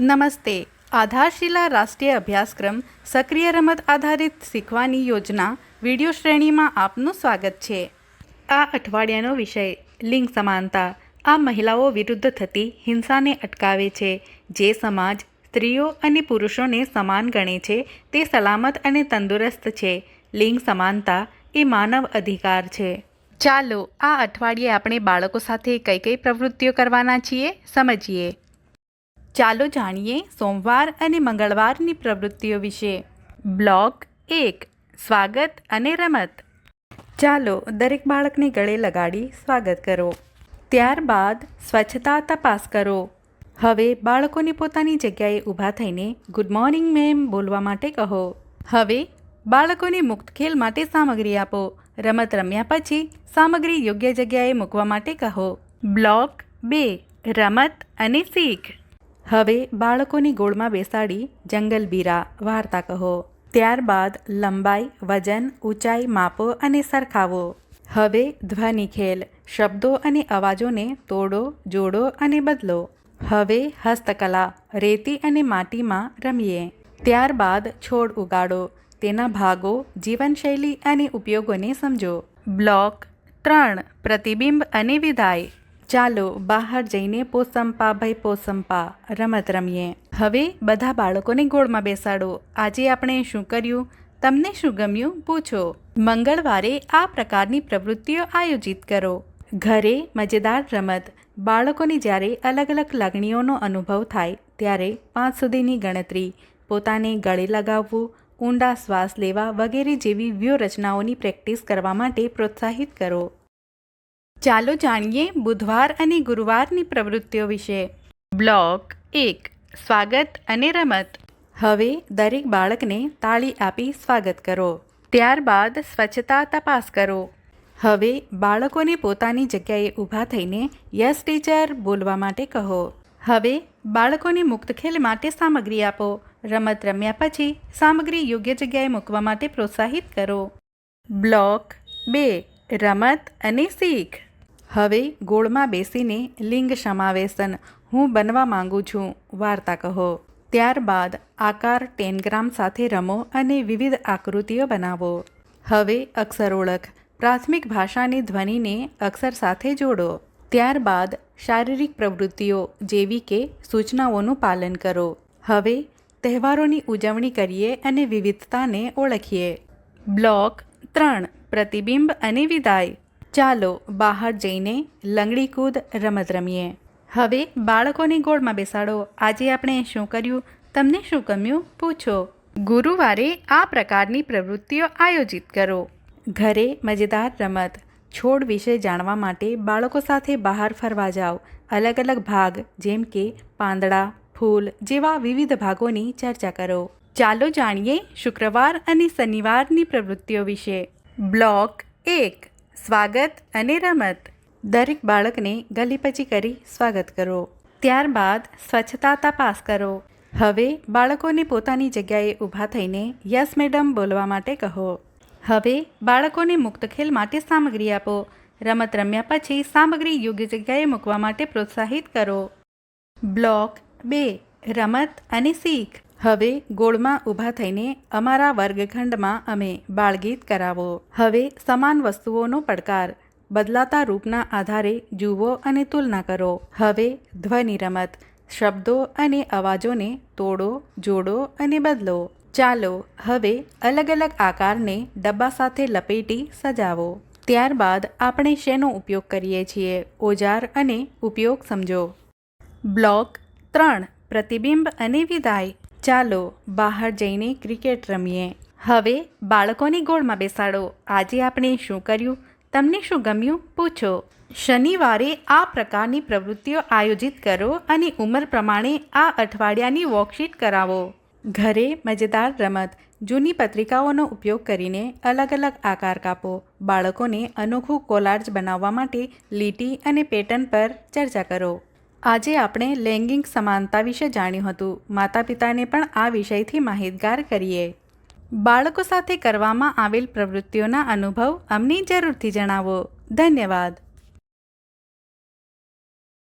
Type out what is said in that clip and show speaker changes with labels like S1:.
S1: નમસ્તે. આધારશીલા રાષ્ટ્રીય અભ્યાસક્રમ સક્રિય રમત આધારિત શીખવાની યોજના વિડિયો શ્રેણીમાં આપનું સ્વાગત છે. આ અઠવાડિયાનો વિષય, લિંગ સમાનતા. આ મહિલાઓ વિરુદ્ધ થતી હિંસાને અટકાવે છે. જે સમાજ સ્ત્રીઓ અને પુરુષોને સમાન ગણે છે, તે સલામત અને તંદુરસ્ત છે. લિંગ સમાનતા એ માનવ અધિકાર છે. ચાલો, આ અઠવાડિયે આપણે બાળકો સાથે કઈ કઈ પ્રવૃત્તિઓ કરવાના છીએ? સમજીએ. ચાલો જાણીએ સોમવાર અને મંગળવારની પ્રવૃત્તિઓ વિશે. બ્લોક એક, સ્વાગત અને રમત. ચાલો દરેક બાળકને ગળે લગાડી સ્વાગત કરો. ત્યારબાદ સ્વચ્છતા તપાસ કરો. હવે બાળકોને પોતાની જગ્યાએ ઊભા થઈને ગુડ મોર્નિંગ મેમ બોલવા માટે કહો. હવે બાળકોને મુક્ત ખેલ માટે સામગ્રી આપો. રમત રમ્યા પછી સામગ્રી યોગ્ય જગ્યાએ મૂકવા માટે કહો. બ્લોક બે, રમત અને શીખ. હવે બાળકોની ગોળમાં બેસાડી જંગલ બીરા, વાર્તા કહો. ત્યારબાદ લંબાઈ, વજન, ઊંચાઈ, માપો અને સરખાવો. હવે ધ્વનિ ખેલ, શબ્દો અને અવાજોને તોડો, જોડો અને બદલો. હવે હસ્તકલા, રેતી અને માટીમાં રમીએ. ત્યારબાદ છોડ ઉગાડો, તેના ભાગો, જીવનશૈલી અને ઉપયોગોને સમજો. બ્લોક ત્રણ, પ્રતિબિંબ અને વિદાય. ચાલો બહાર જઈને પોસંપા ભાઈ પોસંપા રમત રમીએ. હવે બધા બાળકોને ગોળમાં બેસાડો. આજે આપણે શું કર્યું? તમને શું ગમ્યું? પૂછો. મંગળવારે આ પ્રકારની પ્રવૃત્તિઓ આયોજિત કરો. ઘરે મજેદાર રમત. બાળકોને જ્યારે અલગ અલગ લાગણીઓનો અનુભવ થાય, ત્યારે પાંચ સુધીની ગણતરી. પોતાને ગળે લગાવવું, ઊંડા શ્વાસ લેવા વગેરે જેવી વ્યૂહરચનાઓની પ્રેક્ટિસ કરવા માટે પ્રોત્સાહિત કરો. ચાલો જાણીએ બુધવાર અને ગુરુવારની પ્રવૃત્તિઓ વિશે. બ્લોક એક, સ્વાગત અને રમત. હવે દરેક બાળકને તાળી આપી સ્વાગત કરો. ત્યારબાદ સ્વચ્છતા તપાસ કરો. હવે બાળકોને પોતાની જગ્યાએ ઊભા થઈને, યસ, ટીચર, બોલવા માટે કહો. હવે બાળકોને મુક્ત ખેલ માટે સામગ્રી આપો. રમત રમ્યા પછી સામગ્રી યોગ્ય જગ્યાએ મૂકવા માટે પ્રોત્સાહિત કરો. બ્લોક બે, રમત અને શીખ. હવે ગોળમાં બેસીને લિંગ સમાવેશન હું બનવા માંગુ છું, વાર્તા કહો. ત્યારબાદ આકાર ટેનગ્રામ સાથે રમો અને વિવિધ આકૃતિઓ બનાવો. હવે અક્ષર ઓળખ. પ્રાથમિક ભાષાની ધ્વનિને અક્ષર સાથે જોડો. ત્યારબાદ શારીરિક પ્રવૃત્તિઓ જેવી કે સૂચનાઓનું પાલન કરો. હવે તહેવારોની ઉજવણી કરીએ અને વિવિધતાને ઓળખીએ. બ્લોક ત્રણ. પ્રતિબિંબ અને વિદાય. ચાલો બહાર જઈને લંગડી કૂદ રમત રમીએ. હવે બાળકોને ગોળમાં બેસાડો. આજે આપણે શું કર્યું? તમને શું ગમ્યું? પૂછો. ગુરુવારે આ પ્રકારની પ્રવૃત્તિઓ આયોજિત કરો. ઘરે મજેદાર રમત. છોડ વિશે જાણવા માટે બાળકો સાથે બહાર ફરવા જાઓ. અલગ અલગ ભાગ, જેમ કે પાંદડા, ફૂલ, જેવા વિવિધ ભાગોની ચર્ચા કરો. ચાલો જાણીએ શુક્રવાર અને શનિવારની પ્રવૃત્તિઓ વિશે. બ્લોક એક. સ્વાગત અને રમત. દરેક બાળકને ગલીપચી કરી સ્વાગત કરો. ત્યારબાદ સ્વચ્છતા તપાસ કરો. હવે બાળકોને પોતાની જગ્યાએ ઊભા થઈને, યસ, મેડમ, બોલવા માટે કહો. હવે બાળકોને મુક્ત ખેલ માટે સામગ્રી આપો. રમત રમ્યા પછી સામગ્રી યોગ્ય જગ્યાએ મૂકવા માટે પ્રોત્સાહિત કરો. બ્લોક બે, રમત અને શીખ. હવે ગોળમાં ઊભા થઈને અમારા વર્ગખંડમાં અમે બાળગીત કરાવો. હવે સમાન વસ્તુઓનો પડકાર. બદલાતા રૂપના આધારે જુઓ અને તુલના કરો. હવે ધ્વનિ રમત. શબ્દો અને અવાજોને તોડો, જોડો અને બદલો. ચાલો હવે અલગ અલગ આકારને ડબ્બા સાથે લપેટી સજાવો. ત્યારબાદ આપણે શેનો ઉપયોગ કરીએ છીએ? ઓજાર અને ઉપયોગ સમજો. બ્લોક ત્રણ. પ્રતિબિંબ અને વિદાય. ચાલો બહાર જઈને ક્રિકેટ રમીએ. હવે બાળકોની ગોળમાં બેસાડો. આજે આપણે શું કર્યું? તમને શું ગમ્યું? પૂછો. શનિવારે આ પ્રકારની પ્રવૃત્તિઓ આયોજિત કરો અને ઉંમર પ્રમાણે આ અઠવાડિયાની વર્કશીટ કરાવો. ઘરે મજેદાર રમત. જૂની પત્રિકાઓનો ઉપયોગ કરીને અલગ અલગ આકાર કાપો. બાળકોને અનોખું કોલાર્જ બનાવવા માટે લીટી અને પેટર્ન પર ચર્ચા કરો. આજે આપણે લૈંગિક સમાનતા વિશે જાણ્યું હતું. માતા પિતાને પણ આ વિષયથી માહિતગાર કરીએ. બાળકો સાથે કરવામાં આવેલ પ્રવૃત્તિઓના અનુભવ અમને જરૂરથી જણાવો. ધન્યવાદ.